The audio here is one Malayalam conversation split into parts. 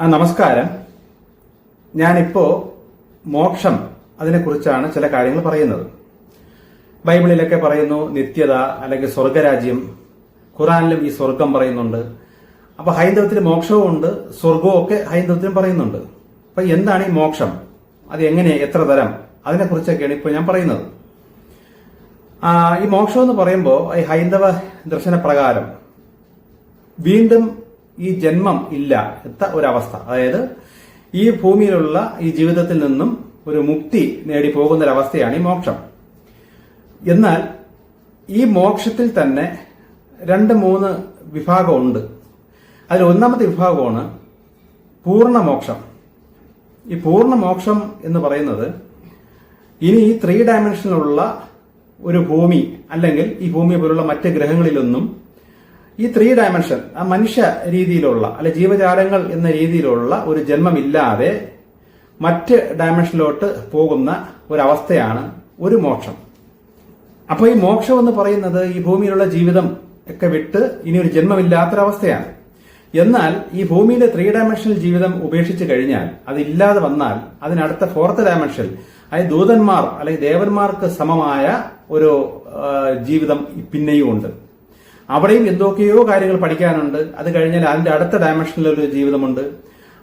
ആ നമസ്കാരം. ഞാനിപ്പോ മോക്ഷം അതിനെക്കുറിച്ചാണ് ചില കാര്യങ്ങൾ പറയുന്നത്. ബൈബിളിലൊക്കെ പറയുന്നു നിത്യത അല്ലെങ്കിൽ സ്വർഗരാജ്യം. ഖുറാനിലും ഈ സ്വർഗം പറയുന്നുണ്ട്. അപ്പൊ ഹൈന്ദവത്തിൽ മോക്ഷവും ഉണ്ട് സ്വർഗവും ഒക്കെ ഹൈന്ദവത്തിലും പറയുന്നുണ്ട്. അപ്പൊ എന്താണ് ഈ മോക്ഷം? അത് എങ്ങനെ എത്ര തരം? അതിനെക്കുറിച്ചൊക്കെയാണ് ഇപ്പോൾ ഞാൻ പറയുന്നത്. ഈ മോക്ഷം എന്ന് പറയുമ്പോൾ ഈ ഹൈന്ദവ ദർശന പ്രകാരം വീണ്ടും ഈ ജന്മം ഇല്ല എത്ത ഒരവസ്ഥ. അതായത് ഈ ഭൂമിയിലുള്ള ഈ ജീവിതത്തിൽ നിന്നും ഒരു മുക്തി നേടി പോകുന്ന ഒരവസ്ഥയാണ് ഈ മോക്ഷം. എന്നാൽ ഈ മോക്ഷത്തിൽ തന്നെ രണ്ട് മൂന്ന് വിഭാഗമുണ്ട്. അതിൽ ഒന്നാമത്തെ വിഭാഗമാണ് പൂർണ മോക്ഷം ഈ പൂർണ മോക്ഷം എന്ന് പറയുന്നത് ഇനി ഈ ത്രീ ഡയമെൻഷനിലുള്ള ഒരു ഭൂമി അല്ലെങ്കിൽ ഈ ഭൂമി പോലുള്ള മറ്റ് ഗ്രഹങ്ങളിലൊന്നും ഈ ത്രീ ഡയമെൻഷൻ ആ മനുഷ്യ രീതിയിലുള്ള അല്ലെ ജീവജാലങ്ങൾ എന്ന രീതിയിലുള്ള ഒരു ജന്മമില്ലാതെ മറ്റ് ഡയമെൻഷനിലോട്ട് പോകുന്ന ഒരവസ്ഥയാണ് ഒരു മോക്ഷം. അപ്പൊ ഈ മോക്ഷം എന്ന് പറയുന്നത് ഈ ഭൂമിയിലുള്ള ജീവിതം ഒക്കെ വിട്ട് ഇനി ഒരു ജന്മമില്ലാത്തൊരവസ്ഥയാണ്. എന്നാൽ ഈ ഭൂമിയിലെ ത്രീ ഡയമെൻഷണൽ ജീവിതം ഉപേക്ഷിച്ച് കഴിഞ്ഞാൽ അതില്ലാതെ വന്നാൽ അതിനടുത്ത ഫോർത്ത് ഡയമെൻഷൻ അതായത് ദൂതന്മാർ അല്ലെങ്കിൽ ദേവന്മാർക്ക് സമമായ ഒരു ജീവിതം പിന്നെയും ഉണ്ട്. അവിടെയും എന്തൊക്കെയോ കാര്യങ്ങൾ പഠിക്കാനുണ്ട്. അത് കഴിഞ്ഞാൽ അതിന്റെ അടുത്ത ഡയമെൻഷനിലൊരു ജീവിതമുണ്ട്.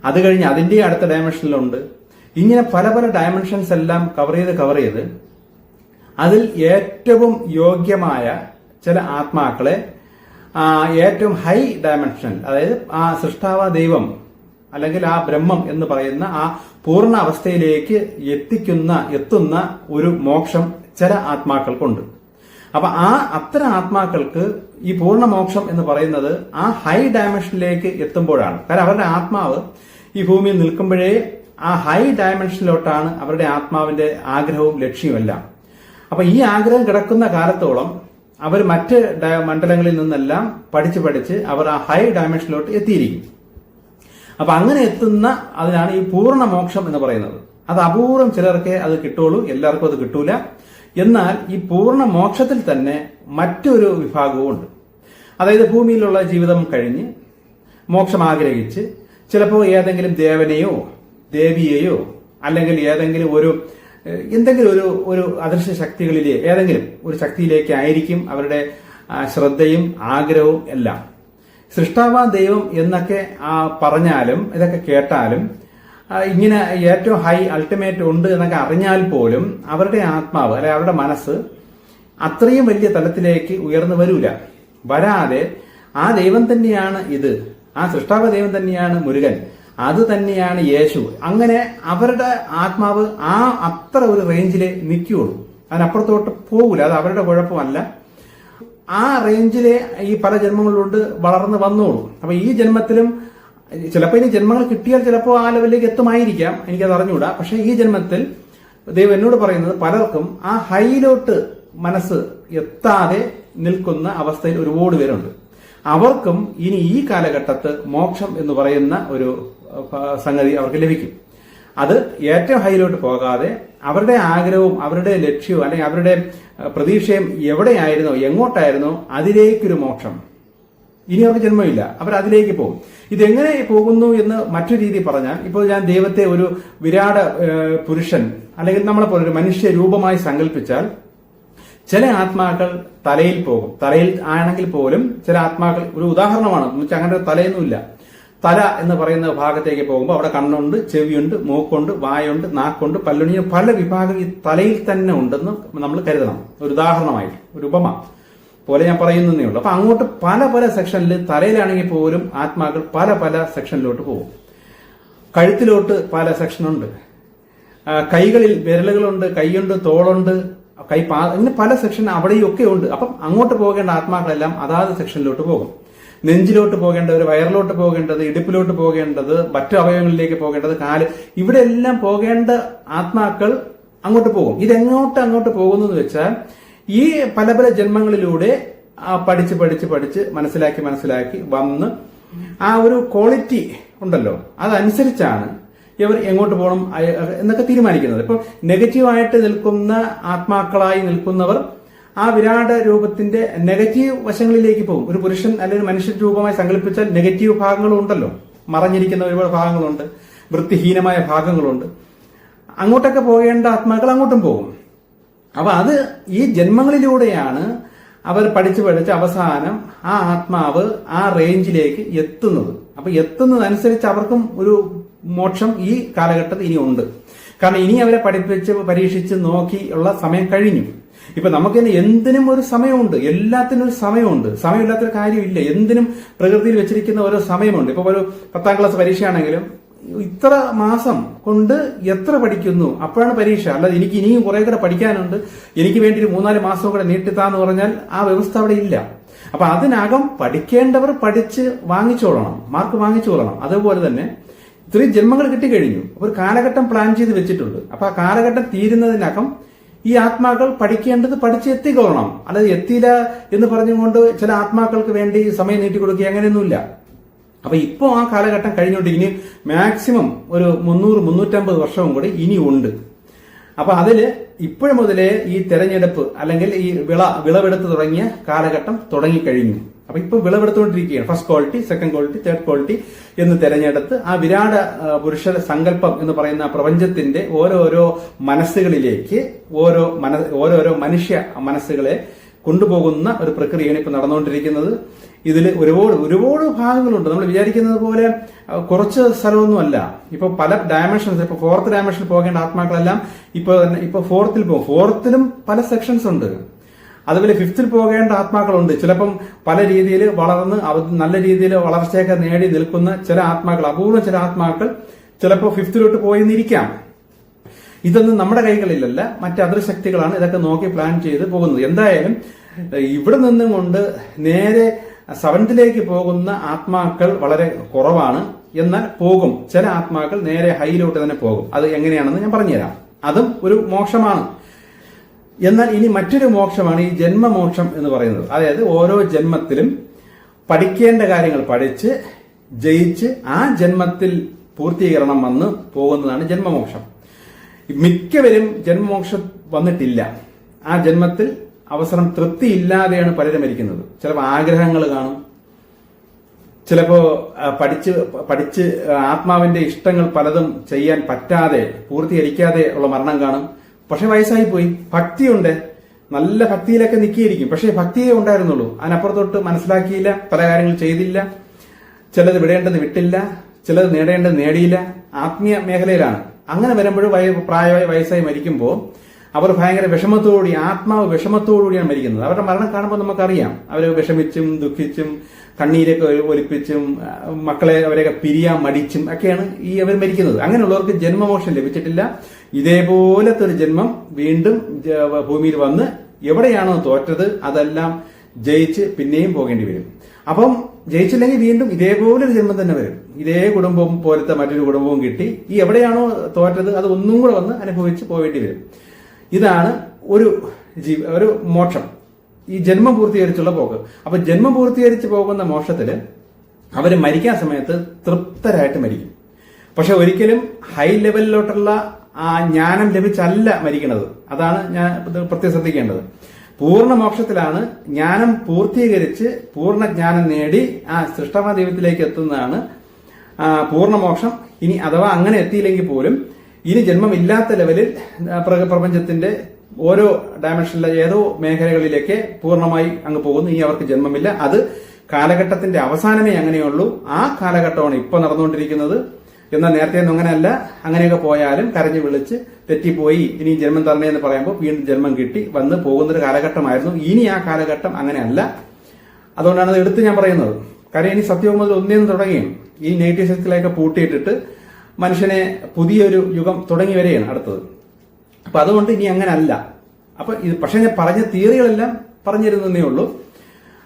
അത് കഴിഞ്ഞ് അതിന്റെ അടുത്ത ഡയമെൻഷനിലുണ്ട് ഇങ്ങനെ പല പല ഡയമെൻഷൻസ് എല്ലാം കവർ ചെയ്ത് കവർ ചെയ്ത് അതിൽ ഏറ്റവും യോഗ്യമായ ചില ആത്മാക്കളെ ഏറ്റവും ഹൈ ഡയമെൻഷൻ അതായത് ആ സൃഷ്ടാവ ദൈവം അല്ലെങ്കിൽ ആ ബ്രഹ്മം എന്ന് പറയുന്ന ആ പൂർണ അവസ്ഥയിലേക്ക് എത്തിക്കുന്ന എത്തുന്ന ഒരു മോക്ഷം ചില ആത്മാക്കൾക്കുണ്ട്. അപ്പൊ ആ അത്തരം ആത്മാക്കൾക്ക് ഈ പൂർണ മോക്ഷം എന്ന് പറയുന്നത് ആ ഹൈ ഡയമെൻഷനിലേക്ക് എത്തുമ്പോഴാണ്. കാരണം അവരുടെ ആത്മാവ് ഈ ഭൂമിയിൽ നിൽക്കുമ്പോഴേ ആ ഹൈ ഡയമെൻഷനിലോട്ടാണ് അവരുടെ ആത്മാവിന്റെ ആഗ്രഹവും ലക്ഷ്യവും എല്ലാം. അപ്പൊ ഈ ആഗ്രഹം കിടക്കുന്ന കാലത്തോളം അവർ മറ്റ് മണ്ഡലങ്ങളിൽ നിന്നെല്ലാം പഠിച്ച് പഠിച്ച് അവർ ആ ഹൈ ഡയമെൻഷനിലോട്ട് എത്തിയിരിക്കും. അപ്പൊ അങ്ങനെ എത്തുന്ന അതിനാണ് ഈ പൂർണ മോക്ഷം എന്ന് പറയുന്നത്. അത് അപൂർവം ചിലർക്കേ അത് കിട്ടുള്ളൂ എല്ലാവർക്കും അത് കിട്ടൂല. എന്നാൽ ഈ പൂർണ മോക്ഷത്തിൽ തന്നെ മറ്റൊരു വിഭാഗവും ഉണ്ട്. അതായത് ഭൂമിയിലുള്ള ജീവിതം കഴിഞ്ഞ് മോക്ഷം ആഗ്രഹിച്ച് ചിലപ്പോൾ ഏതെങ്കിലും ദേവനെയോ ദേവിയെയോ അല്ലെങ്കിൽ ഏതെങ്കിലും ഒരു എന്തെങ്കിലും ഒരു ഒരു അദൃശ്യ ശക്തികളിലെ ഏതെങ്കിലും ഒരു ശക്തിയിലേക്കായിരിക്കും അവരുടെ ശ്രദ്ധയും ആഗ്രഹവും എല്ലാം. സൃഷ്ടാവ ദൈവം എന്നൊക്കെ ആ, പറഞ്ഞാലും ഇതൊക്കെ കേട്ടാലും ഇങ്ങനെ ഏറ്റവും ഹൈ അൾട്ടിമേറ്റ് ഉണ്ട് എന്നൊക്കെ അറിഞ്ഞാൽ പോലും അവരുടെ ആത്മാവ് അല്ലെ അവരുടെ മനസ്സ് അത്രയും വലിയ തലത്തിലേക്ക് ഉയർന്നു വരൂല. വരാതെ ആ ദൈവം തന്നെയാണ് ഇത്. ആ സൃഷ്ടാവ ദൈവം തന്നെയാണ് മുരുകൻ. അത് തന്നെയാണ് യേശു. അങ്ങനെ അവരുടെ ആത്മാവ് ആ അത്ര ഒരു റേഞ്ചിൽ നിൽക്കുകയുള്ളൂ. അതിനപ്പുറത്തോട്ട് പോകൂല. അത് അവരുടെ കുഴപ്പമല്ല. ആ റേഞ്ചിലെ ഈ പല ജന്മങ്ങളിലുണ്ട് വളർന്നു വന്നോളൂ. അപ്പൊ ഈ ജന്മത്തിലും ചിലപ്പോൾ ഇനി ജന്മങ്ങൾ കിട്ടിയാൽ ചിലപ്പോൾ ആ ലെവലിലേക്ക് എത്തുമായിരിക്കാം. എനിക്കത് അറിഞ്ഞുകൂടാ. പക്ഷേ ഈ ജന്മത്തിൽ ദൈവം എന്നോട് പറയുന്നത് പലർക്കും ആ ഹൈയിലോട്ട് മനസ്സ് എത്താതെ നിൽക്കുന്ന അവസ്ഥയിൽ ഒരുപാട് പേരുണ്ട്. അവർക്കും ഇനി ഈ കാലഘട്ടത്ത് മോക്ഷം എന്ന് പറയുന്ന ഒരു സംഗതി അവർക്ക് ലഭിക്കും. അത് ഏറ്റവും ഹൈയിലോട്ട് പോകാതെ അവരുടെ ആഗ്രഹവും അവരുടെ ലക്ഷ്യവും അല്ലെങ്കിൽ അവരുടെ പ്രതീക്ഷയും എവിടെയായിരുന്നോ എങ്ങോട്ടായിരുന്നോ അതിലേക്കൊരു മോക്ഷം. ഇനി അവർക്ക് ജന്മമില്ല. അവർ അതിലേക്ക് പോകും. ഇതെങ്ങനെ പോകുന്നു എന്ന് മറ്റൊരു രീതി പറഞ്ഞാൽ ഇപ്പോൾ ഞാൻ ദൈവത്തെ ഒരു വിരാട് പുരുഷൻ അല്ലെങ്കിൽ നമ്മളെ പോലെ ഒരു മനുഷ്യ രൂപമായി സങ്കല്പിച്ചാൽ ചില ആത്മാക്കൾ തലയിൽ പോകും. തലയിൽ ആണെങ്കിൽ പോലും ചില ആത്മാക്കൾ ഒരു ഉദാഹരണമാണ് അങ്ങനെ തലയൊന്നുമില്ല. തല എന്ന് പറയുന്ന ഭാഗത്തേക്ക് പോകുമ്പോൾ അവിടെ കണ്ണുണ്ട് ചെവിയുണ്ട് മൂക്കുണ്ട് വായുണ്ട് നാക്കുണ്ട് പല്ലുണ്ട് പല വിഭാഗം ഈ തലയിൽ തന്നെ ഉണ്ടെന്ന് നമ്മൾ കരുതണം. ഒരു ഉദാഹരണമായിട്ട് ഒരു ഉപമ. പോലെ ഞാൻ പറയുന്നേ ഉള്ളൂ. അപ്പൊ അങ്ങോട്ട് പല പല സെക്ഷനിൽ തലയിലാണെങ്കിൽ പോലും ആത്മാക്കൾ പല പല സെക്ഷനിലോട്ട് പോകും. കഴുത്തിലോട്ട് പല സെക്ഷനുണ്ട് കൈകളിൽ വിരലുകളുണ്ട് കൈയുണ്ട് തോളുണ്ട് കൈ പാ അങ്ങനെ പല സെക്ഷൻ അവിടെയും ഒക്കെ ഉണ്ട്. അപ്പം അങ്ങോട്ട് പോകേണ്ട ആത്മാക്കളെല്ലാം അതാത് സെക്ഷനിലോട്ട് പോകും. നെഞ്ചിലോട്ട് പോകേണ്ടത് വയറിലോട്ട് പോകേണ്ടത് ഇടുപ്പിലോട്ട് പോകേണ്ടത് മറ്റു അവയവങ്ങളിലേക്ക് പോകേണ്ടത് കാൽ. ഇവിടെ എല്ലാം പോകേണ്ട ആത്മാക്കൾ അങ്ങോട്ട് പോകും. ഇതെങ്ങോട്ട് അങ്ങോട്ട് പോകുന്നു എന്ന് വെച്ചാൽ ഈ പല പല ജന്മങ്ങളിലൂടെ ആ പഠിച്ച് പഠിച്ച് പഠിച്ച് മനസ്സിലാക്കി മനസ്സിലാക്കി വന്ന് ആ ഒരു ക്വാളിറ്റി ഉണ്ടല്ലോ. അതനുസരിച്ചാണ് ഇവർ എങ്ങോട്ട് പോകണം എന്നൊക്കെ തീരുമാനിക്കുന്നത്. ഇപ്പൊ നെഗറ്റീവായിട്ട് നിൽക്കുന്ന ആത്മാക്കളായി നിൽക്കുന്നവർ ആ വിരാട് രൂപത്തിന്റെ നെഗറ്റീവ് വശങ്ങളിലേക്ക് പോകും. ഒരു പുരുഷൻ അല്ലെങ്കിൽ മനുഷ്യ രൂപമായി സങ്കല്പിച്ചാൽ നെഗറ്റീവ് ഭാഗങ്ങളും ഉണ്ടല്ലോ. മറഞ്ഞിരിക്കുന്ന ഒരുപാട് ഭാഗങ്ങളുണ്ട്. വൃത്തിഹീനമായ ഭാഗങ്ങളുണ്ട്. അങ്ങോട്ടൊക്കെ പോകേണ്ട ആത്മാക്കൾ അങ്ങോട്ടും പോകും. അപ്പൊ അത് ഈ ജന്മങ്ങളിലൂടെയാണ് അവർ പഠിച്ചു പഠിച്ച് അവസാനം ആ ആത്മാവ് ആ റേഞ്ചിലേക്ക് എത്തുന്നത്. അപ്പൊ എത്തുന്നതനുസരിച്ച് അവർക്കും ഒരു മോക്ഷം ഈ കാലഘട്ടത്തിൽ ഇനി ഉണ്ട്. കാരണം ഇനി അവരെ പഠിപ്പിച്ച് പരീക്ഷിച്ച് നോക്കി ഉള്ള സമയം കഴിഞ്ഞു. ഇപ്പൊ നമുക്ക് തന്നെ എന്തിനും ഒരു സമയമുണ്ട്. എല്ലാത്തിനും ഒരു സമയമുണ്ട്. സമയമില്ലാത്തൊരു കാര്യമില്ല. എന്തിനും പ്രകൃതിയിൽ വെച്ചിരിക്കുന്ന ഓരോ സമയമുണ്ട്. ഇപ്പൊ ഒരു പത്താം ക്ലാസ് പരീക്ഷയാണെങ്കിലും ഇത്ര മാസം കൊണ്ട് എത്ര പഠിക്കുന്നു? അപ്പോഴാണ് പരീക്ഷ. അല്ലാതെ എനിക്ക് ഇനിയും കുറെ കൂടെ പഠിക്കാനുണ്ട്. എനിക്ക് വേണ്ടി ഒരു മൂന്നാൽ മാസം കൂടെ നീട്ടിത്താന്ന് പറഞ്ഞാൽ ആ വ്യവസ്ഥ അവിടെ ഇല്ല. അപ്പൊ അതിനകം പഠിക്കേണ്ടവർ പഠിച്ച് വാങ്ങിച്ചോളണം. മാർക്ക് വാങ്ങിച്ചോളണം അതുപോലെ തന്നെ ഇത്രയും ജന്മങ്ങൾ കിട്ടിക്കഴിഞ്ഞു. ഒരു കാലഘട്ടം പ്ലാൻ ചെയ്ത് വെച്ചിട്ടുണ്ട്. അപ്പൊ ആ കാലഘട്ടം തീരുന്നതിനകം ഈ ആത്മാക്കൾ പഠിക്കേണ്ടത് പഠിച്ച് എത്തിക്കൊള്ളണം. അല്ലാതെ എത്തിയില്ല എന്ന് പറഞ്ഞുകൊണ്ട് ചില ആത്മാക്കൾക്ക് വേണ്ടി സമയം നീട്ടിക്കൊടുക്കുക അങ്ങനെയൊന്നുമില്ല. അപ്പൊ ഇപ്പോൾ ആ കാലഘട്ടം കഴിഞ്ഞുകൊണ്ട് ഇനി മാക്സിമം ഒരു മുന്നൂറ് മുന്നൂറ്റമ്പത് വർഷവും കൂടി ഇനി ഉണ്ട്. അപ്പൊ അതിൽ ഇപ്പോഴും മുതലേ ഈ തെരഞ്ഞെടുപ്പ് അല്ലെങ്കിൽ ഈ വിള വിളവെടുത്ത് തുടങ്ങിയ കാലഘട്ടം തുടങ്ങിക്കഴിഞ്ഞു. അപ്പൊ ഇപ്പൊ വിളവെടുത്തുകൊണ്ടിരിക്കുകയാണ് first quality second quality third quality എന്ന് തെരഞ്ഞെടുത്ത് ആ വിരാട പുരുഷ സങ്കല്പം എന്ന് പറയുന്ന പ്രപഞ്ചത്തിന്റെ ഓരോരോ മനസ്സുകളിലേക്ക് ഓരോ മന ഓരോരോ മനുഷ്യ മനസ്സുകളെ കൊണ്ടുപോകുന്ന ഒരു പ്രക്രിയയാണ് ഇപ്പൊ നടന്നുകൊണ്ടിരിക്കുന്നത്. ഇതിൽ ഒരുപാട് ഒരുപാട് ഭാഗങ്ങളുണ്ട്. നമ്മൾ വിചാരിക്കുന്നത് പോലെ കുറച്ച് സ്ഥലമൊന്നുമല്ല. ഇപ്പൊ പല ഡയമെൻഷൻസ് ഇപ്പൊ ഫോർത്ത് ഡയമെൻഷനിൽ പോകേണ്ട ആത്മാക്കളെല്ലാം ഇപ്പൊ തന്നെ ഇപ്പൊ ഫോർത്തിൽ പോകും. ഫോർത്തിലും പല സെക്ഷൻസ് ഉണ്ട്. അതുപോലെ ഫിഫ്തിൽ പോകേണ്ട ആത്മാക്കളുണ്ട്. ചിലപ്പം പല രീതിയിൽ വളർന്ന് നല്ല രീതിയിൽ വളർച്ചയൊക്കെ നേടി നിൽക്കുന്ന ചില ആത്മാക്കൾ അപൂർവം ചില ആത്മാക്കൾ ചിലപ്പോൾ ഫിഫ്തിലോട്ട് പോയെന്നിരിക്കാം. ഇതൊന്നും നമ്മുടെ കൈകളിലല്ല മറ്റ് അതിർശക്തികളാണ് ഇതൊക്കെ നോക്കി പ്ലാൻ ചെയ്ത് പോകുന്നത്. എന്തായാലും ഇവിടെ നിന്നും കൊണ്ട് നേരെ സെവൻത്തിലേക്ക് പോകുന്ന ആത്മാക്കൾ വളരെ കുറവാണ്. എന്നാൽ പോകും. ചില ആത്മാക്കൾ നേരെ ഹൈയിലോട്ട് തന്നെ പോകും. അത് എങ്ങനെയാണെന്ന് ഞാൻ പറഞ്ഞുതരാം. അതും ഒരു മോക്ഷമാണ്. എന്നാൽ ഇനി മറ്റൊരു മോക്ഷമാണ് ഈ ജന്മമോക്ഷം എന്ന് പറയുന്നത്. അതായത് ഓരോ ജന്മത്തിലും പഠിക്കേണ്ട കാര്യങ്ങൾ പഠിച്ച് ജയിച്ച് ആ ജന്മത്തിൽ പൂർത്തീകരണം വന്ന് പോകുന്നതാണ് ജന്മമോക്ഷം. മിക്കവരും ജന്മമോക്ഷം വന്നിട്ടില്ല. ആ ജന്മത്തിൽ അവസരം തൃപ്തിയില്ലാതെയാണ് പലരും മരിക്കുന്നത്. ചിലപ്പോൾ ആഗ്രഹങ്ങൾ കാണും. ചിലപ്പോ പഠിച്ച് പഠിച്ച് ആത്മാവിന്റെ ഇഷ്ടങ്ങൾ പലതും ചെയ്യാൻ പറ്റാതെ പൂർത്തീകരിക്കാതെ ഉള്ള മരണം കാണും. പക്ഷെ വയസ്സായി പോയി. ഭക്തിയുണ്ട്. നല്ല ഭക്തിയിലൊക്കെ നിൽക്കിയിരിക്കും പക്ഷേ ഭക്തിയെ ഉണ്ടായിരുന്നുള്ളൂ. അതിനപ്പുറത്തോട്ട് മനസ്സിലാക്കിയില്ല. പല കാര്യങ്ങൾ ചെയ്തില്ല. ചിലത് വിടേണ്ടത് വിട്ടില്ല. ചിലത് നേടേണ്ടത് നേടിയില്ല. ആത്മീയ മേഖലയിലാണ്. അങ്ങനെ വരുമ്പോഴും പ്രായമായി വയസ്സായി മരിക്കുമ്പോൾ അവർ ഭയങ്കര വിഷമത്തോടുകൂടി ആത്മാവ് വിഷമത്തോടുകൂടിയാണ് മരിക്കുന്നത്. അവരുടെ മരണം കാണുമ്പോൾ നമുക്കറിയാം. അവർ വിഷമിച്ചും ദുഃഖിച്ചും കണ്ണീരൊക്കെ ഒലിപ്പിച്ചും മക്കളെ അവരെയൊക്കെ പിരിയാൻ മടിച്ചും ഒക്കെയാണ് ഈ അവർ മരിക്കുന്നത്. അങ്ങനെയുള്ളവർക്ക് ജന്മമോക്ഷം ലഭിച്ചിട്ടില്ല. ഇതേപോലത്തെ ഒരു ജന്മം വീണ്ടും ഭൂമിയിൽ വന്ന് എവിടെയാണോ തോറ്റത് അതെല്ലാം ജയിച്ച് പിന്നെയും പോകേണ്ടി വരും. അപ്പം ജയിച്ചില്ലെങ്കിൽ വീണ്ടും ഇതേപോലെ ഒരു ജന്മം തന്നെ വരും. ഇതേ കുടുംബം പോലത്തെ മറ്റൊരു കുടുംബവും കിട്ടി. ഈ എവിടെയാണോ തോറ്റത് അത് ഒന്നും കൂടെ വന്ന് അനുഭവിച്ച് പോവേണ്ടി വരും. ഇതാണ് ഒരു ജീവ ഒരു മോക്ഷം. ഈ ജന്മം പൂർത്തീകരിച്ചുള്ള പോക്ക്. അപ്പൊ ജന്മം പൂർത്തീകരിച്ച് പോകുന്ന മോക്ഷത്തിൽ അവർ മരിക്കാൻ സമയത്ത് തൃപ്തരായിട്ട് മരിക്കും. പക്ഷെ ഒരിക്കലും ഹൈ ലെവലിലോട്ടുള്ള ആ ജ്ഞാനം ലഭിച്ചല്ല മരിക്കുന്നത്. അതാണ് ഞാൻ പ്രത്യേകം ശ്രദ്ധിക്കേണ്ടത്. പൂർണ മോക്ഷത്തിലാണ് ജ്ഞാനം പൂർത്തീകരിച്ച് പൂർണ ജ്ഞാനം നേടി ആ സൃഷ്ടമ ദൈവത്തിലേക്ക് എത്തുന്നതാണ് പൂർണമോക്ഷം ഇനി അഥവാ അങ്ങനെ എത്തിയില്ലെങ്കിൽ പോലും ഇനി ജന്മമില്ലാത്ത ലെവലിൽ പ്രപഞ്ചത്തിന്റെ ഓരോ ഡയമെൻഷനിലെ ഏതോ മേഖലകളിലേക്ക് പൂർണമായി അങ്ങ് പോകുന്നു. ഇനി അവർക്ക് ജന്മമില്ല. അത് കാലഘട്ടത്തിന്റെ അവസാനമേ അങ്ങനെയുള്ളൂ. ആ കാലഘട്ടമാണ് ഇപ്പൊ നടന്നുകൊണ്ടിരിക്കുന്നത്. എന്നാൽ നേരത്തെ ഒന്നും അങ്ങനെയല്ല. അങ്ങനെയൊക്കെ പോയാലും കരഞ്ഞു വിളിച്ച് തെറ്റിപ്പോയി. ഇനി ജന്മം തരണേ എന്ന് പറയുമ്പോൾ വീണ്ടും ജന്മം കിട്ടി. വന്ന് പോകുന്നൊരു കാലഘട്ടമായിരുന്നു. ഇനി ആ കാലഘട്ടം അങ്ങനെയല്ല. അതുകൊണ്ടാണ് അത് എടുത്ത് ഞാൻ പറയുന്നത്. കാര്യം ഇനി സത്യവും മുതൽ ഒന്നേന്ന് തുടങ്ങിയും ഈ നെഗറ്റീവ് സൈക്കിളൊക്കെ പൂട്ടിയിട്ടിട്ട് മനുഷ്യനെ പുതിയൊരു യുഗം തുടങ്ങി വരികയാണ് അടുത്തത്. അപ്പൊ അതുകൊണ്ട് ഇനി അങ്ങനെ അല്ല അപ്പൊ ഇത് പക്ഷെ ഞാൻ പറഞ്ഞ തിയറികളെല്ലാം പറഞ്ഞിരുന്നേ ഉള്ളൂ.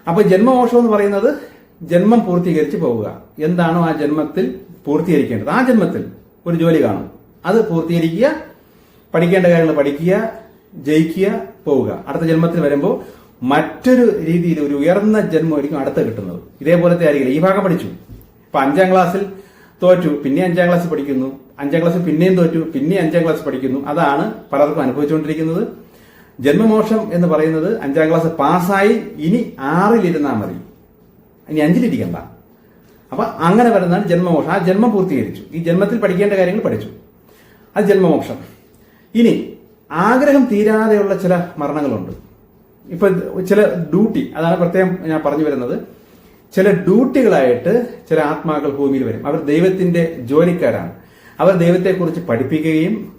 അപ്പൊ ജന്മമോഷം എന്ന് പറയുന്നത് ജന്മം പൂർത്തീകരിച്ച് പോവുക. എന്താണോ ആ ജന്മത്തിൽ പൂർത്തീകരിക്കേണ്ടത്? ആ ജന്മത്തിൽ ഒരു ജോലി കാണും. അത് പൂർത്തീകരിക്കുക പഠിക്കേണ്ട കാര്യങ്ങൾ പഠിക്കുക ജയിക്കുക പോവുക. അടുത്ത ജന്മത്തിൽ വരുമ്പോൾ മറ്റൊരു രീതിയിൽ ഒരു ഉയർന്ന ജന്മമായിരിക്കും അടുത്ത കിട്ടുന്നത്. ഇതേപോലത്തെ ആയിരിക്കില്ല ഈ ഭാഗം പഠിച്ചു. ഇപ്പൊ അഞ്ചാം ക്ലാസ്സിൽ തോറ്റു പിന്നെ അഞ്ചാം ക്ലാസ് പഠിക്കുന്നു. അഞ്ചാം ക്ലാസ് പിന്നെയും തോറ്റു പിന്നെ അഞ്ചാം ക്ലാസ് പഠിക്കുന്നു. അതാണ് പലർക്കും അനുഭവിച്ചുകൊണ്ടിരിക്കുന്നത്. ജന്മമോക്ഷം എന്ന് പറയുന്നത് അഞ്ചാം ക്ലാസ് പാസ്സായി ഇനി ആറിലിരുന്നാൽ മതി. ഇനി അഞ്ചിലിരിക്കണ്ട. അപ്പൊ അങ്ങനെ വരുന്നതാണ് ജന്മമോക്ഷം. ആ ജന്മം പൂർത്തീകരിച്ചു. ഈ ജന്മത്തിൽ പഠിക്കേണ്ട കാര്യങ്ങൾ പഠിച്ചു. അത് ജന്മമോക്ഷം. ഇനി ആഗ്രഹം തീരാതെയുള്ള ചില മരണങ്ങളുണ്ട്. ഇപ്പൊ ചില ഡ്യൂട്ടി അതാണ് പ്രത്യേകം ഞാൻ പറഞ്ഞു വരുന്നത്. ചില ഡ്യൂട്ടികളായിട്ട് ചില ആത്മാക്കൾ ഭൂമിയിൽ വരും. അവർ ദൈവത്തിന്റെ ജോലിക്കാരാണ്. അവർ ദൈവത്തെക്കുറിച്ച് പഠിപ്പിക്കുകയും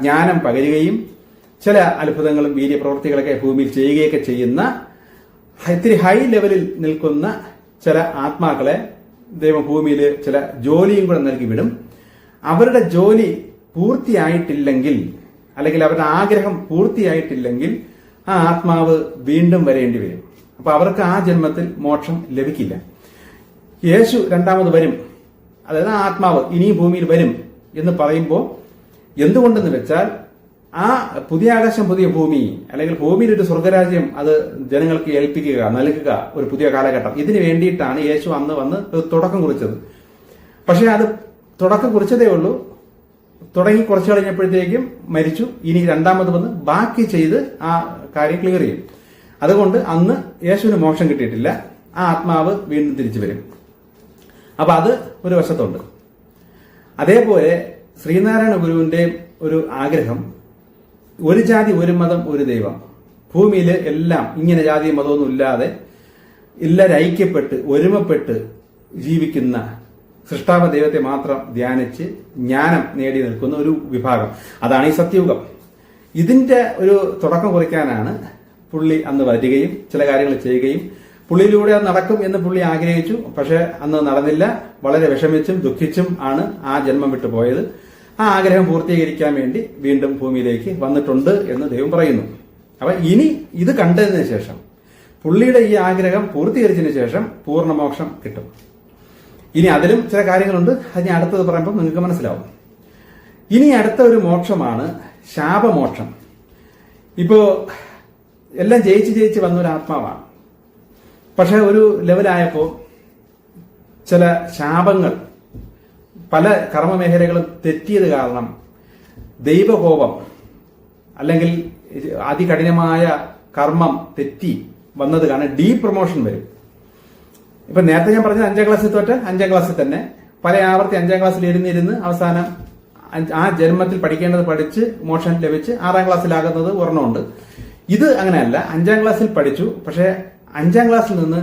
ജ്ഞാനം പകരുകയും ചില അത്ഭുതങ്ങളും വീര്യപ്രവൃത്തികളൊക്കെ ഭൂമിയിൽ ചെയ്യുകയൊക്കെ ചെയ്യുന്ന ഇത്തിരി ഹൈ ലെവലിൽ നിൽക്കുന്ന ചില ആത്മാക്കളെ ദൈവം ഭൂമിയിൽ ചില ജോലിയും കൂടെ നൽകി വിടും. അവരുടെ ജോലി പൂർത്തിയായിട്ടില്ലെങ്കിൽ അല്ലെങ്കിൽ അവരുടെ ആഗ്രഹം പൂർത്തിയായിട്ടില്ലെങ്കിൽ ആ ആത്മാവ് വീണ്ടും വരേണ്ടി വരും. അപ്പൊ അവർക്ക് ആ ജന്മത്തിൽ മോക്ഷം ലഭിക്കില്ല. യേശു രണ്ടാമത് വരും. അതായത് ആത്മാവ് ഇനിയും ഭൂമിയിൽ വരും എന്ന് പറയുമ്പോൾ എന്തുകൊണ്ടെന്ന് വെച്ചാൽ ആ പുതിയ ആകാശം പുതിയ ഭൂമി അല്ലെങ്കിൽ ഭൂമിയിൽ ഒരു സ്വർഗരാജ്യം അത് ജനങ്ങൾക്ക് ഏൽപ്പിക്കുക നൽകുക ഒരു പുതിയ കാലഘട്ടം. ഇതിനു വേണ്ടിയിട്ടാണ് യേശു അന്ന് വന്ന് തുടക്കം കുറിച്ചത്. പക്ഷേ അത് തുടക്കം കുറിച്ചതേ ഉള്ളൂ. തുടങ്ങി കുറച്ചു കഴിഞ്ഞപ്പോഴത്തേക്കും മരിച്ചു. ഇനി രണ്ടാമത് വന്ന് ബാക്കി ചെയ്ത് ആ കാര്യം ക്ലിയർ ചെയ്യും. അതുകൊണ്ട് അന്ന് യേശുവിന് മോക്ഷം കിട്ടിയിട്ടില്ല. ആ ആത്മാവ് വീണ്ടും തിരിച്ചു വരും. അപ്പൊ അത് ഒരു വശത്തുണ്ട്. അതേപോലെ ശ്രീനാരായണ ഗുരുവിന്റെ ഒരു ആഗ്രഹം ഒരു ജാതി ഒരു മതം ഒരു ദൈവം. ഭൂമിയിൽ എല്ലാം ഇങ്ങനെ ജാതി മതമൊന്നും ഇല്ലാതെ എല്ലാവരും ഐക്യപ്പെട്ട് ഒരുമപ്പെട്ട് ജീവിക്കുന്ന സൃഷ്ടാവ ദൈവത്തെ മാത്രം ധ്യാനിച്ച് ജ്ഞാനം നേടി നിൽക്കുന്ന ഒരു വിഭാഗം. അതാണ് ഈ സത്യയുഗം ഇതിന്റെ ഒരു തുടക്കം കുറിക്കാനാണ് പുള്ളി അന്ന് വരികയും ചില കാര്യങ്ങൾ ചെയ്യുകയും പുള്ളിയിലൂടെ അത് നടക്കും എന്ന് പുള്ളി ആഗ്രഹിച്ചു. പക്ഷെ അന്ന് നടന്നില്ല. വളരെ വിഷമിച്ചും ദുഃഖിച്ചും ആണ് ആ ജന്മം വിട്ടു പോയത്. ആ ആഗ്രഹം പൂർത്തീകരിക്കാൻ വേണ്ടി വീണ്ടും ഭൂമിയിലേക്ക് വന്നിട്ടുണ്ട് എന്ന് ദൈവം പറയുന്നു. അപ്പൊ ഇനി ഇത് കണ്ടതിന് ശേഷം പുള്ളിയുടെ ഈ ആഗ്രഹം പൂർത്തീകരിച്ചതിന് ശേഷം പൂർണമോക്ഷം കിട്ടും. ഇനി അതിലും ചില കാര്യങ്ങളുണ്ട്. അത് ഞാൻ അടുത്തത് പറയുമ്പോൾ നിങ്ങൾക്ക് മനസ്സിലാവും. ഇനി അടുത്ത ഒരു മോക്ഷമാണ് ശാപമോക്ഷം. ഇപ്പോ എല്ലാം ജയിച്ച് ജയിച്ച് വന്ന ഒരു ആത്മാവാണ് പക്ഷെ ഒരു ലെവലായപ്പോ ചില ശാപങ്ങൾ പല കർമ്മമേഖലകളും തെറ്റിയത് കാരണം ദൈവകോപം അല്ലെങ്കിൽ അതികഠിനമായ കർമ്മം തെറ്റി വന്നത് കാരണം ഡീ പ്രൊമോഷൻ വരും. ഇപ്പൊ നേരത്തെ ഞാൻ പറഞ്ഞത് അഞ്ചാം ക്ലാസ്സിൽ തോറ്റ അഞ്ചാം ക്ലാസ്സിൽ തന്നെ പല ആവർത്തി അഞ്ചാം ക്ലാസ്സിൽ ഇരുന്നിരുന്ന് അവസാനം ആ ജന്മത്തിൽ പഠിക്കേണ്ടത് പഠിച്ച് മോഷൻ ലഭിച്ച് ആറാം ക്ലാസ്സിലാകുന്നത് ഒരെണ്ണമുണ്ട്. ഇത് അങ്ങനെയല്ല. അഞ്ചാം ക്ലാസ്സിൽ പഠിച്ചു. പക്ഷേ അഞ്ചാം ക്ലാസ്സിൽ നിന്ന്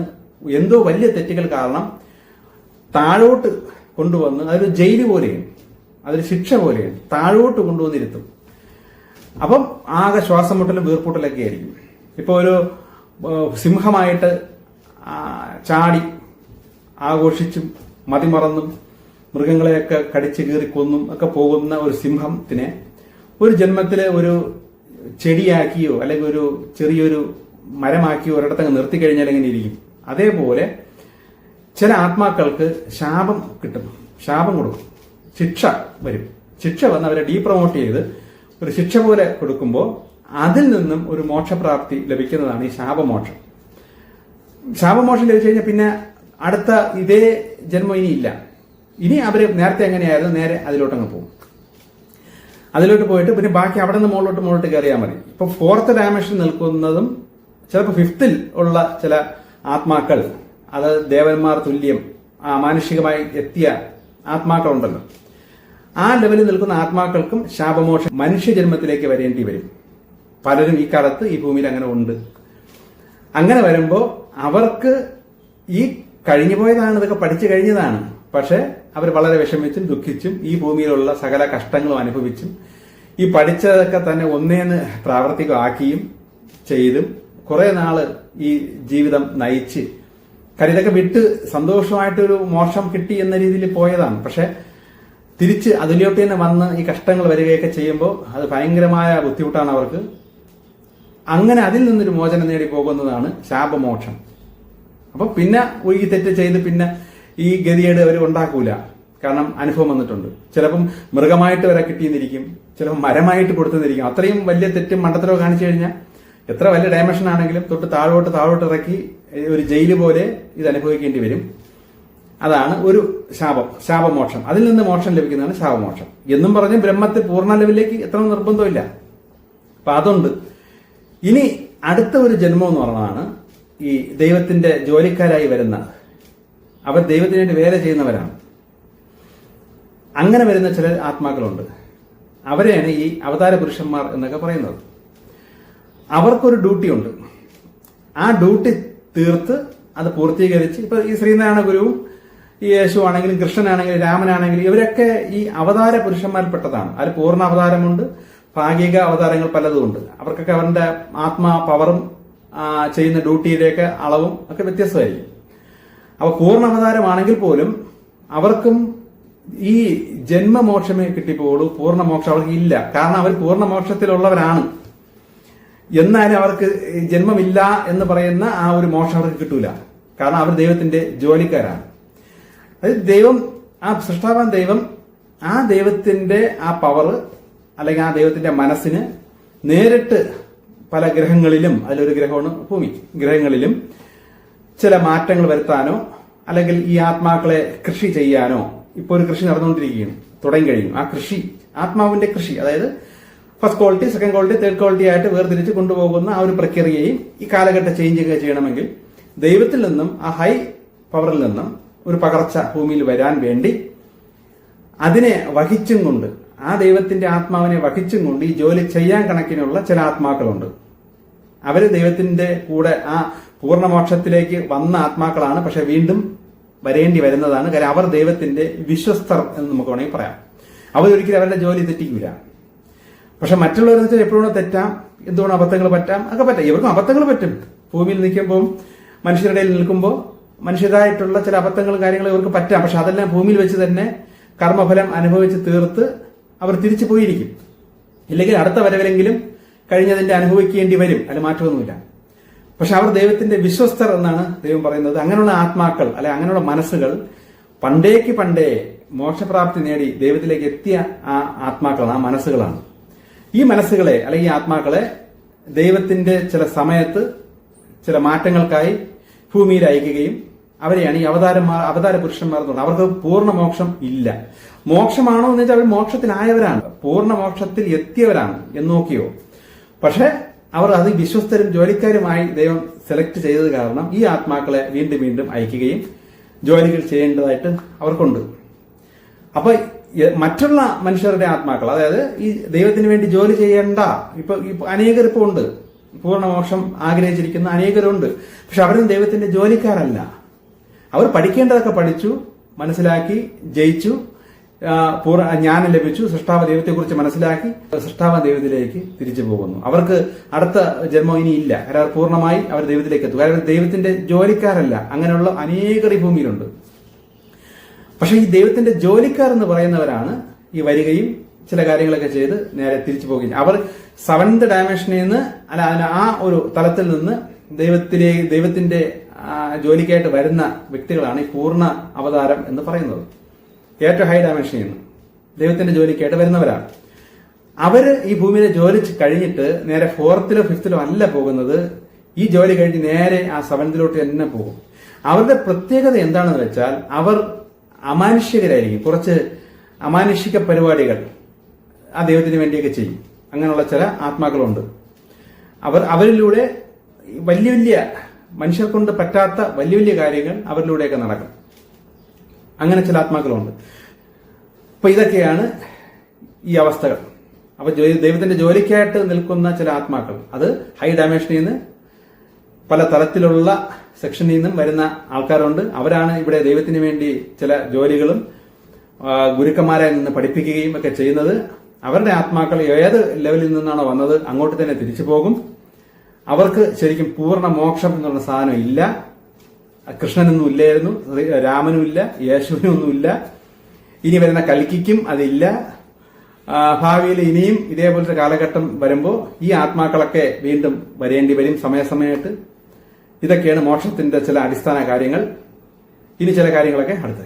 എന്തോ വലിയ തെറ്റുകൾ കാരണം താഴോട്ട് കൊണ്ടുവന്ന് അതൊരു ജയിൽ പോലെയാണ് അതൊരു ശിക്ഷ പോലെയാണ് താഴോട്ട് കൊണ്ടുവന്നിരുത്തും. അപ്പം ആകെ ശ്വാസം മുട്ടലും ആയിരിക്കും. ഇപ്പൊ ഒരു സിംഹമായിട്ട് ചാടി ആഘോഷിച്ചും മതിമറന്നും മൃഗങ്ങളെയൊക്കെ കടിച്ചു കീറി കൊന്നും ഒക്കെ പോകുന്ന ഒരു സിംഹത്തിനെ ഒരു ജന്മത്തിലെ ഒരു ചെടിയാക്കിയോ അല്ലെങ്കിൽ ഒരു ചെറിയൊരു മരമാക്കിയോ ഒരിടത്തങ്ങ് നിർത്തി കഴിഞ്ഞാൽ എങ്ങനെ ഇരിക്കും? അതേപോലെ ചില ആത്മാക്കൾക്ക് ശാപം കിട്ടും ശാപം കൊടുക്കും. ശിക്ഷ വരും. ശിക്ഷ വന്ന് അവരെ ഡീപ്രൊമോട്ട് ചെയ്ത് ഒരു ശിക്ഷ പോലെ കൊടുക്കുമ്പോൾ അതിൽ നിന്നും ഒരു മോക്ഷപ്രാപ്തി ലഭിക്കുന്നതാണ് ഈ ശാപമോക്ഷം. ശാപമോക്ഷം ലഭിച്ചു കഴിഞ്ഞാൽ പിന്നെ അടുത്ത ഇതേ ജന്മം ഇനിയില്ല. ഇനി അവർ നേരത്തെ എങ്ങനെയായിരുന്നു നേരെ അതിലോട്ടങ്ങ് പോകും. അതിലോട്ട് പോയിട്ട് പിന്നെ ബാക്കി അവിടെ നിന്ന് മുകളിലോട്ട് മുകളിലോട്ട് കയറിയാൽ മതി. ഇപ്പൊ ഫോർത്ത് ഡയമെൻഷൻ നിൽക്കുന്നതും ചിലപ്പോൾ ഫിഫ്ത്തിൽ ഉള്ള ചില ആത്മാക്കൾ അത് ദേവന്മാർ തുല്യം മാനുഷികമായി എത്തിയ ആത്മാക്കളുണ്ടല്ലോ. ആ ലെവലിൽ നിൽക്കുന്ന ആത്മാക്കൾക്കും ശാപമോക്ഷം മനുഷ്യജന്മത്തിലേക്ക് വരേണ്ടി വരും. പലരും ഈ കാലത്ത് ഈ ഭൂമിയിൽ അങ്ങനെ ഉണ്ട്. അങ്ങനെ വരുമ്പോൾ അവർക്ക് ഈ കഴിഞ്ഞു പോയതാണ് ഇതൊക്കെ പഠിച്ചു കഴിഞ്ഞതാണ്. പക്ഷെ അവർ വളരെ വിഷമിച്ചും ദുഃഖിച്ചും ഈ ഭൂമിയിലുള്ള സകല കഷ്ടങ്ങളും അനുഭവിച്ചും ഈ പഠിച്ചതൊക്കെ തന്നെ ഒന്നേന്ന് പ്രാവർത്തികമാക്കിയും ചെയ്തും കുറെ നാൾ ഈ ജീവിതം നയിച്ച് കാര്യം വിട്ട് സന്തോഷമായിട്ടൊരു മോക്ഷം കിട്ടി എന്ന രീതിയിൽ പോയതാണ്. പക്ഷെ തിരിച്ച് അതിലോട്ട് തന്നെ വന്ന് ഈ കഷ്ടങ്ങൾ വരികയൊക്കെ ചെയ്യുമ്പോൾ അത് ഭയങ്കരമായ ബുദ്ധിമുട്ടാണ് അവർക്ക്. അങ്ങനെ അതിൽ നിന്നൊരു മോചനം നേടി പോകുന്നതാണ് ശാപമോക്ഷം. അപ്പൊ പിന്നെ ഒഴുകി തെറ്റ് ചെയ്ത് പിന്നെ ഈ ഗതിയേട് അവർ ഉണ്ടാക്കൂല. കാരണം അനുഭവം വന്നിട്ടുണ്ട്. ചിലപ്പം മൃഗമായിട്ട് വരെ കിട്ടിയെന്നിരിക്കും ചിലപ്പോൾ മരമായിട്ട് കൊടുത്തെന്നിരിക്കും. അത്രയും വലിയ തെറ്റും മണ്ടത്തരവും കാണിച്ചു കഴിഞ്ഞാൽ എത്ര വലിയ ഡയമെൻഷൻ ആണെങ്കിലും തൊട്ട് താഴോട്ട് താഴോട്ട് ഇറക്കി ഒരു ജയിൽ പോലെ ഇത് അനുഭവിക്കേണ്ടി വരും. അതാണ് ഒരു ശാപം ശാപമോക്ഷം. അതിൽ നിന്ന് മോക്ഷം ലഭിക്കുന്നതാണ് ശാപമോക്ഷം. എന്നും പറഞ്ഞ് ബ്രഹ്മത്തെ പൂർണ ലെവലിലേക്ക് എത്ര നിർബന്ധമില്ല അപ്പൊ അതുണ്ട്. ഇനി അടുത്ത ഒരു ജന്മം എന്ന് പറഞ്ഞതാണ് ഈ ദൈവത്തിന്റെ ജോലിക്കാരായി വരുന്ന അവർ ദൈവത്തിന് വേണ്ടി വേല ചെയ്യുന്നവരാണ്. അങ്ങനെ വരുന്ന ചില ആത്മാക്കളുണ്ട്. അവരെയാണ് ഈ അവതാര പുരുഷന്മാർ എന്നൊക്കെ പറയുന്നത്. അവർക്കൊരു ഡ്യൂട്ടി ഉണ്ട് ആ ഡ്യൂട്ടി തീർത്ത് അത് പൂർത്തീകരിച്ച് ഇപ്പൊ ഈ ശ്രീനാരായണ ഗുരു ഈ യേശു ആണെങ്കിലും കൃഷ്ണനാണെങ്കിലും രാമനാണെങ്കിലും ഇവരൊക്കെ ഈ അവതാര പുരുഷന്മാരിൽപ്പെട്ടതാണ്. അതിൽ പൂർണ അവതാരമുണ്ട് ഭാഗിക അവതാരങ്ങൾ പലതുമുണ്ട്. അവർക്കൊക്കെ അവരുടെ ആത്മാ പവറും ചെയ്യുന്ന ഡ്യൂട്ടിയുടെയൊക്കെ അളവും ഒക്കെ വ്യത്യസ്തമായിരിക്കും. അപ്പൊ പൂർണ അവതാരമാണെങ്കിൽ പോലും അവർക്കും ഈ ജന്മമോക്ഷമേ കിട്ടിപ്പോളൂ പൂർണ മോക്ഷം അവർക്ക് ഇല്ല. കാരണം അവർ പൂർണ മോക്ഷത്തിലുള്ളവരാണ് എന്നാലും അവർക്ക് ജന്മമില്ല എന്ന് പറയുന്ന ആ ഒരു മോക്ഷം അവർക്ക് കിട്ടൂല. കാരണം അവർ ദൈവത്തിന്റെ ജോലിക്കാരാണ്. അതായത് ദൈവം ആ സൃഷ്ടാവാൻ ദൈവം ആ ദൈവത്തിന്റെ ആ പവർ അല്ലെങ്കിൽ ആ ദൈവത്തിന്റെ മനസ്സിന് നേരിട്ട് പല ഗ്രഹങ്ങളിലും അതിലൊരു ഗ്രഹമാണ് ഭൂമി. ഗ്രഹങ്ങളിലും ചില മാറ്റങ്ങൾ വരുത്താനോ അല്ലെങ്കിൽ ഈ ആത്മാക്കളെ കൃഷി ചെയ്യാനോ ഇപ്പോൾ ഒരു കൃഷി നടന്നുകൊണ്ടിരിക്കുകയാണ് തുടങ്ങി കഴിയും ആ കൃഷി ആത്മാവിന്റെ കൃഷി അതായത് first quality second quality third quality ആയിട്ട് വേർതിരിച്ച് കൊണ്ടുപോകുന്ന ആ ഒരു പ്രക്രിയയും ഈ കാലഘട്ട ചേഞ്ച് ഒക്കെ ചെയ്യണമെങ്കിൽ ദൈവത്തിൽ നിന്നും ആ ഹൈ പവറിൽ നിന്നും ഒരു പകർച്ച ഭൂമിയിൽ വരാൻ വേണ്ടി അതിനെ വഹിച്ചും കൊണ്ട് ആ ദൈവത്തിന്റെ ആത്മാവിനെ വഹിച്ചും കൊണ്ട് ഈ ജോലി ചെയ്യാൻ കണക്കിനുള്ള ചില ആത്മാക്കളുണ്ട്. അവർ ദൈവത്തിന്റെ കൂടെ ആ പൂർണമോക്ഷത്തിലേക്ക് വന്ന ആത്മാക്കളാണ്. പക്ഷെ വീണ്ടും വരേണ്ടി വരുന്നതാണ്. കാര്യം അവർ ദൈവത്തിന്റെ വിശ്വസ്തർ എന്ന് നമുക്ക് വേണമെങ്കിൽ പറയാം. അവരൊരിക്കലും അവരുടെ ജോലി തെറ്റിക്കില്ല പക്ഷെ മറ്റുള്ളവരെന്ന് വെച്ചാൽ എപ്പോഴും തെറ്റാം. എന്തുകൊണ്ട് അബദ്ധങ്ങൾ പറ്റാം? ഒക്കെ പറ്റാം. ഇവർക്കും അബദ്ധങ്ങൾ പറ്റും. ഭൂമിയിൽ നിൽക്കുമ്പോൾ മനുഷ്യരുടെ നിൽക്കുമ്പോൾ മനുഷ്യരായിട്ടുള്ള ചില അബദ്ധങ്ങളും കാര്യങ്ങളും ഇവർക്ക് പറ്റാം. പക്ഷെ അതെല്ലാം ഭൂമിയിൽ വെച്ച് തന്നെ കർമ്മഫലം അനുഭവിച്ച് തീർത്ത് അവർ തിരിച്ചു പോയിരിക്കും. ഇല്ലെങ്കിൽ അടുത്ത വരവിലെങ്കിലും കഴിഞ്ഞതിന്റെ അനുഭവിക്കേണ്ടി വരും. അതിൽ മാറ്റമൊന്നുമില്ല. പക്ഷെ അവർ ദൈവത്തിന്റെ വിശ്വസ്തർ എന്നാണ് ദൈവം പറയുന്നത്. അങ്ങനെയുള്ള ആത്മാക്കൾ അല്ലെ അങ്ങനെയുള്ള മനസ്സുകൾ പണ്ടേക്ക് പണ്ടേ മോക്ഷപ്രാപ്തി നേടി ദൈവത്തിലേക്ക് എത്തിയ ആ ആത്മാക്കളാണ് ആ മനസ്സുകളാണ്. ഈ മനസ്സുകളെ അല്ലെങ്കിൽ ഈ ആത്മാക്കളെ ദൈവത്തിന്റെ ചില സമയത്ത് ചില മാറ്റങ്ങൾക്കായി ഭൂമിയിൽ അയക്കുകയും അവരെയാണ് ഈ അവതാരന്മാർ അവതാര പുരുഷന്മാർ എന്ന് പറഞ്ഞത്. അവർക്ക് പൂർണ മോക്ഷം ഇല്ല. മോക്ഷമാണോ എന്ന് വെച്ചാൽ അവർ മോക്ഷത്തിനായവരാണ്. പൂർണ മോക്ഷത്തിൽ എത്തിയവരാണ് എന്ന് നോക്കിയോ? പക്ഷെ അവർ അത് വിശ്വസ്തരും ജോലിക്കാരുമായി ദൈവം സെലക്ട് ചെയ്തത് കാരണം ഈ ആത്മാക്കളെ വീണ്ടും വീണ്ടും അയക്കുകയും ജോലികൾ ചെയ്യേണ്ടതായിട്ട് അവർക്കുണ്ട്. അപ്പൊ മറ്റുള്ള മനുഷ്യരുടെ ആത്മാക്കൾ അതായത് ഈ ദൈവത്തിന് വേണ്ടി ജോലി ചെയ്യേണ്ട ഇപ്പൊ അനേകർ ഇപ്പൊ ഉണ്ട്. പൂർണമോക്ഷം ആഗ്രഹിച്ചിരിക്കുന്ന അനേകരുണ്ട്. പക്ഷെ അവരും ദൈവത്തിന്റെ ജോലിക്കാരല്ല. അവർ പഠിക്കേണ്ടതൊക്കെ പഠിച്ചു മനസ്സിലാക്കി ജയിച്ചു ജ്ഞാനം ലഭിച്ചു. സൃഷ്ടാവ ദൈവത്തെക്കുറിച്ച് മനസ്സിലാക്കി സൃഷ്ടാവ ദൈവത്തിലേക്ക് തിരിച്ചു പോകുന്നു. അവർക്ക് അടുത്ത ജന്മം ഇനി ഇല്ല. കാരണം അവർ പൂർണമായി അവർ ദൈവത്തിലേക്ക് എത്തും. കാരണം ദൈവത്തിന്റെ ജോലിക്കാരല്ല. അങ്ങനെയുള്ള അനേകർ ഈ ഭൂമിയിലുണ്ട്. പക്ഷേ ഈ ദൈവത്തിന്റെ ജോലിക്കാർ എന്ന് പറയുന്നവരാണ് ഈ വരികയും ചില കാര്യങ്ങളൊക്കെ ചെയ്ത് നേരെ തിരിച്ചു പോകുകയും അവർ സെവൻത് ഡയമെൻഷനിൽ നിന്ന് അല്ല അതിന് ആ ഒരു തലത്തിൽ നിന്ന് ദൈവത്തിലെ ദൈവത്തിന്റെ ജോലിക്കായിട്ട് വരുന്ന വ്യക്തികളാണ് ഈ പൂർണ അവതാരം എന്ന് പറയുന്നത്. ഏറ്റവും ഹൈ ഡയമെൻഷനിൽ ചെയ്യുന്നു. ദൈവത്തിന്റെ ജോലിക്കായിട്ട് വരുന്നവരാണ് അവർ ഈ ഭൂമിയിലെ ജോലി കഴിഞ്ഞിട്ട് നേരെ ഫോർത്തിലോ ഫിഫ്തിലോ അല്ല പോകുന്നത്. ഈ ജോലി കഴിഞ്ഞ് നേരെ ആ സെവൻത്തിലോട്ട് തന്നെ പോകും. അവരുടെ പ്രത്യേകത എന്താണെന്ന് വെച്ചാൽ അവർ അമാനുഷികരായിരിക്കും. കുറച്ച് അമാനുഷിക പരിപാടികൾ ആ ദൈവത്തിന് വേണ്ടിയൊക്കെ ചെയ്യും. അങ്ങനെയുള്ള ചില ആത്മാക്കളുണ്ട്. അവർ അവരിലൂടെ വലിയ വലിയ മനുഷ്യർ കൊണ്ട് പറ്റാത്ത വലിയ വലിയ കാര്യങ്ങൾ അവരിലൂടെയൊക്കെ നടക്കും. അങ്ങനെ ചില ആത്മാക്കളുണ്ട്. അപ്പൊ ഇതൊക്കെയാണ് ഈ അവസ്ഥകൾ. അപ്പൊ ദൈവത്തിന്റെ ജോലിക്കായിട്ട് നിൽക്കുന്ന ചില ആത്മാക്കൾ. അത് ഹൈ ഡയമെൻഷനിൽ നിന്ന് പല തലത്തിലുള്ള സെക്ഷനിൽ നിന്നും വരുന്ന ആൾക്കാരുണ്ട്. അവരാണ് ഇവിടെ ദൈവത്തിന് വേണ്ടി ചില ജോലികളും ഗുരുക്കന്മാരെ നിന്ന് പഠിപ്പിക്കുകയും ഒക്കെ ചെയ്യുന്നത്. അവരുടെ ആത്മാക്കൾ ഏത് ലെവലിൽ നിന്നാണോ വന്നത് അങ്ങോട്ട് തന്നെ തിരിച്ചു പോകും. അവർക്ക് ശരിക്കും പൂർണ മോക്ഷം എന്നുള്ള സാധനം ഇല്ല. കൃഷ്ണനൊന്നും ഇല്ലായിരുന്നു. രാമനും ഇല്ല യേശുവിനും ഒന്നുമില്ല ഇനി വരുന്ന കൽക്കിക്കും അതില്ല. ഭാവിയിൽ ഇനിയും ഇതേപോലത്തെ കാലഘട്ടം വരുമ്പോൾ ഈ ആത്മാക്കളൊക്കെ വീണ്ടും വരേണ്ടി വരും സമയസമയമായിട്ട് ഇതൊക്കെയാണ് മോക്ഷത്തിന്റെ ചില അടിസ്ഥാന കാര്യങ്ങൾ. ഇനി ചില കാര്യങ്ങളൊക്കെ അടുത്ത്